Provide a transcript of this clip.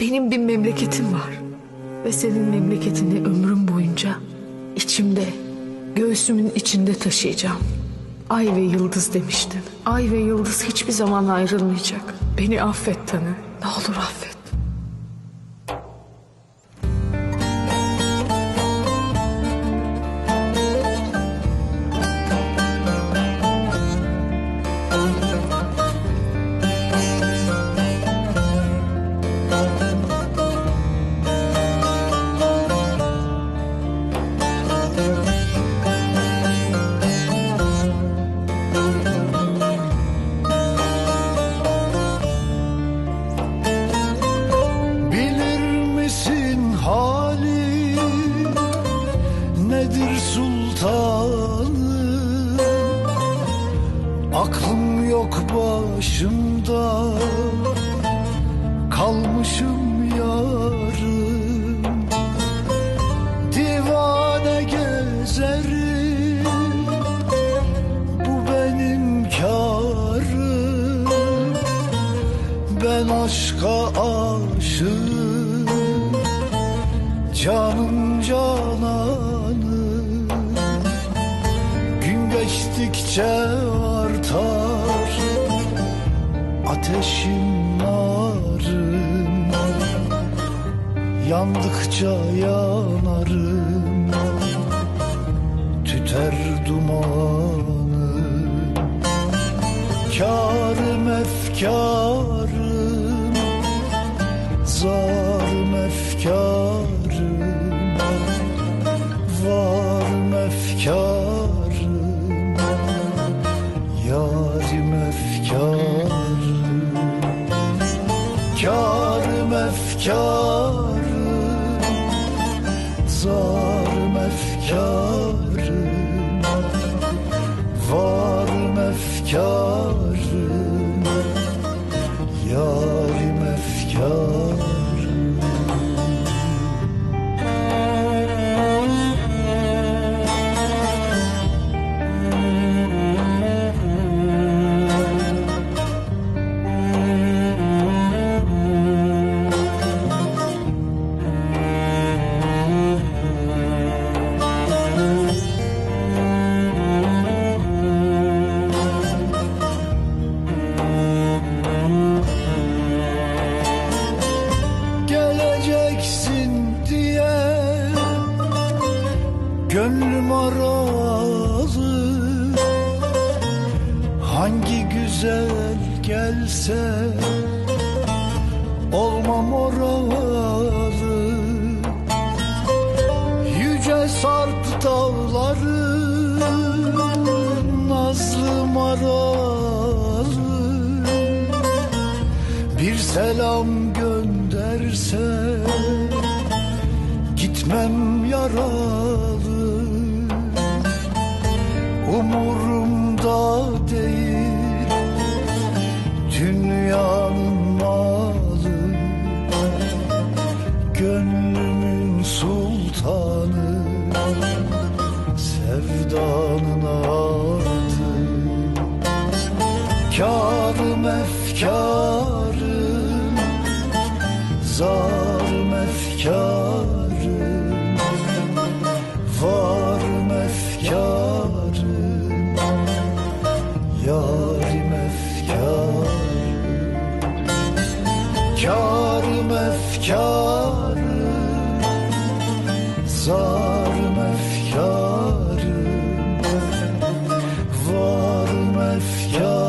Benim bir memleketim var. Ve senin memleketini ömrüm boyunca içimde, göğsümün içinde taşıyacağım. Ay ve yıldız demiştin. Ay ve yıldız hiçbir zaman ayrılmayacak. Beni affet Tanı. Ne olur affet. Aklım yok başımda kalmışım yarım Divane gezerim bu benim karım ben aşka aşığım Canım cananım. Gün geçtikçe Ateşim narım Yandıkça yanarım Tüter dumanım Kârım efkârım Zarım efkârım Varım efkârım efkârım Zarım efkârım Varım efkarım Gönlüm aralı Hangi güzel gelse Olmam oralı Yüce sarp dağları Nazlı maralı bir selam gönderse Gitmem yaralı Efkarım efkarım. Zarım efkarım. Varım efkarım. Yarim efkarım. Karım efkarım. Zarım efkarım. Varım efkarım.